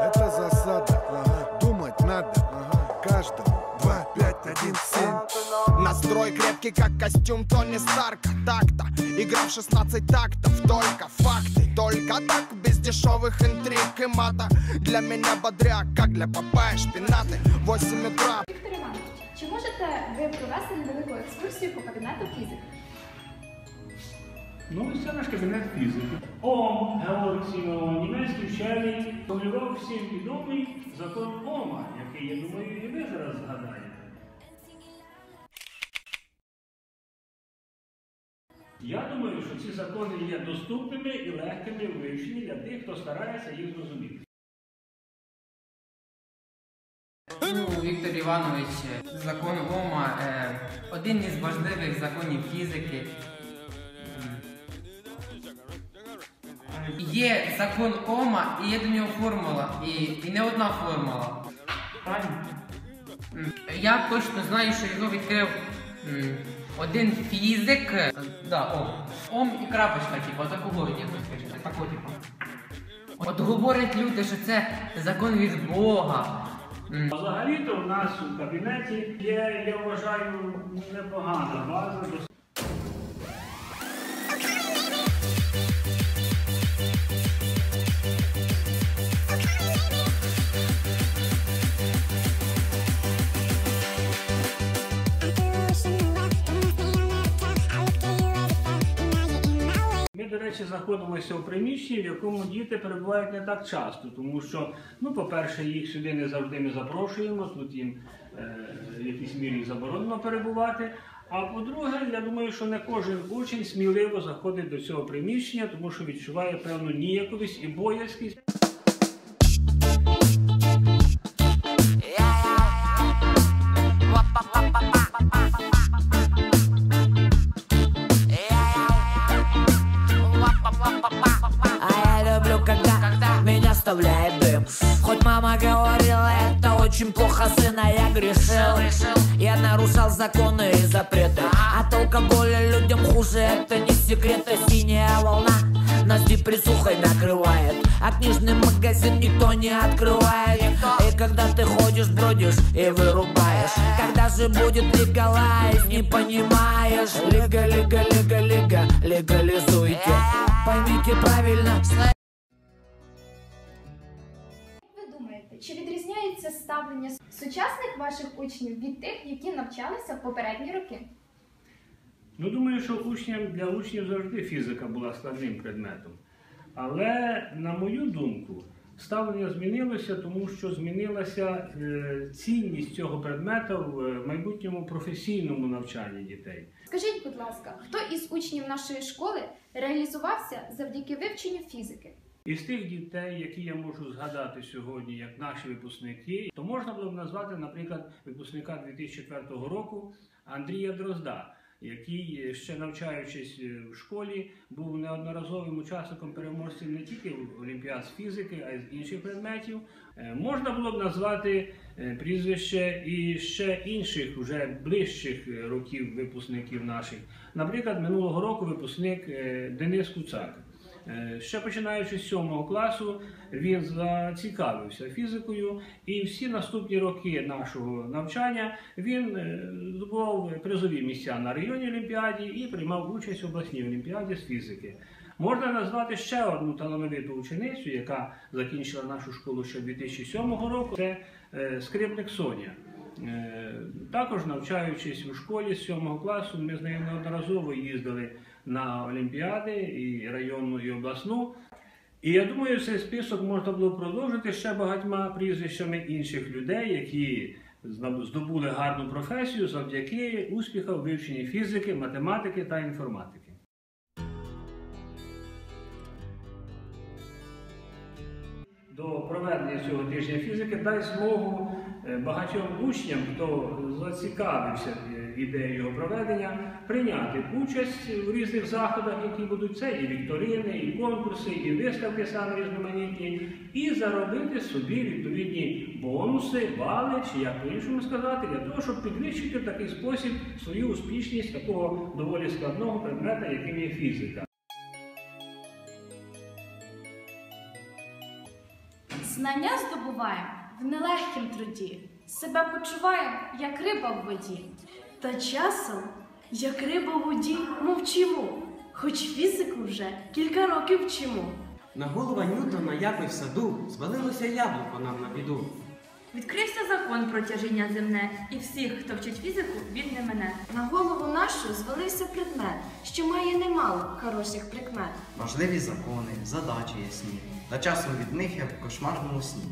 Это засада, думать надо, ага. каждому. Два, пять, один, семь. Настрой крепкий, как костюм Тони Старка. Так-то, игра в 16 тактов. Только факты, только так. Без дешевых интриг и мата. Для меня бодряк, как для папая шпинаты. 8 утра чи можете ви провести невелику екскурсію по кабінету фізики? Ну, це наш кабінет фізики. Ом, Георгій німецький вчений, формулював всім відомий закон Ома, який, я думаю, і ви зараз згадаєте. Я думаю, що ці закони є доступними і легкими у вивченні для тих, хто старається їх зрозуміти. Іванович, закон Ома е, один із важливих законів фізики. Є закон Ома і є до нього формула, і, і не одна формула. Я точно знаю, що його відкрив один фізик. Да, Ом. Ом і крапочка, типу, якось скажімо, такого типу. От говорять люди, що це закон від Бога. Взагалі-то в нас у кабінеті є, я вважаю, непогана база. Ми, речі, знаходимося у приміщенні, в якому діти перебувають не так часто, тому що, ну, по-перше, їх сюди не завжди ми запрошуємо, тут їм е, в якійсь мірі заборонено перебувати. А по-друге, я думаю, що не кожен учень сміливо заходить до цього приміщення, тому що відчуває певну ніяковість і боязкість. Вставляет дым. Хоть мама говорила, это очень плохо, сына я грешил. Я нарушал законы и запреты. От алкоголя людям хуже, это не секрет, а синяя волна Нас депрессухой накрывает. А книжный магазин никто не открывает. И когда ты ходишь, бродишь и вырубаешь. Когда же будет легалайз, не понимаешь. Лига, лига, лига, лига, легализуйте. Поймите правильно ставлення сучасних ваших учнів від тих, які навчалися в попередні роки? Ну, думаю, що учням для учнів завжди фізика була складним предметом. Але, на мою думку, ставлення змінилося, тому що змінилася е, цінність цього предмета в е, майбутньому професійному навчанні дітей. Скажіть, будь ласка, хто із учнів нашої школи реалізувався завдяки вивченню фізики? Із тих дітей, які я можу згадати сьогодні, як наші випускники, то можна було б назвати, наприклад, випускника 2004 року Андрія Дрозда, який е, ще навчаючись е, в школі, був неодноразовим учасником переможців не тільки в Олімпіад з фізики, а й з інших предметів. Е, Можна було б назвати прізвище і ще інших, уже ближчих років випускників наших. Наприклад, минулого року випускник Денис Куцак. Е, Ще починаючи з 7 класу, він зацікавився фізикою, і всі наступні роки нашого навчання він е, здобував призові місця на районній олімпіаді і приймав участь в обласній олімпіаді з фізики. Можна назвати ще одну талановиту ученицю, яка закінчила нашу школу ще 2007 року. Це е, скрипник Соня. Е, Також навчаючись у школі з 7 класу, ми з нею неодноразово їздили на Олімпіади і районну, і обласну. І я думаю, цей список можна було продовжити ще багатьма прізвищами інших людей, які здобули гарну професію завдяки успіхам вивченні фізики, математики та інформатики. До проведення цього тижня фізики дай змогу багатьом учням, хто зацікавився е, ідеєю його проведення, прийняти участь в різних заходах, які будуть це і вікторини, і конкурси, і виставки саме різноманітні, і заробити собі відповідні бонуси, бали, чи як по-іншому сказати, для того, щоб підвищити в такий спосіб свою успішність такого доволі складного предмета, яким є фізика. Знання здобуваємо в нелегкім труді, себе почуваємо, як риба в воді. Та часом, як риба в воді, мовчимо, хоч фізику вже кілька років вчимо. На голову Ньютона, як і в саду, звалилося яблуко нам на біду. Відкрився закон про тяжіння земне, і всіх, хто вчить фізику, він не мене. На голову нашу звалився предмет, що має немало хороших прикмет. Важливі закони, задачі ясні, та часом від них я в кошмарному сні.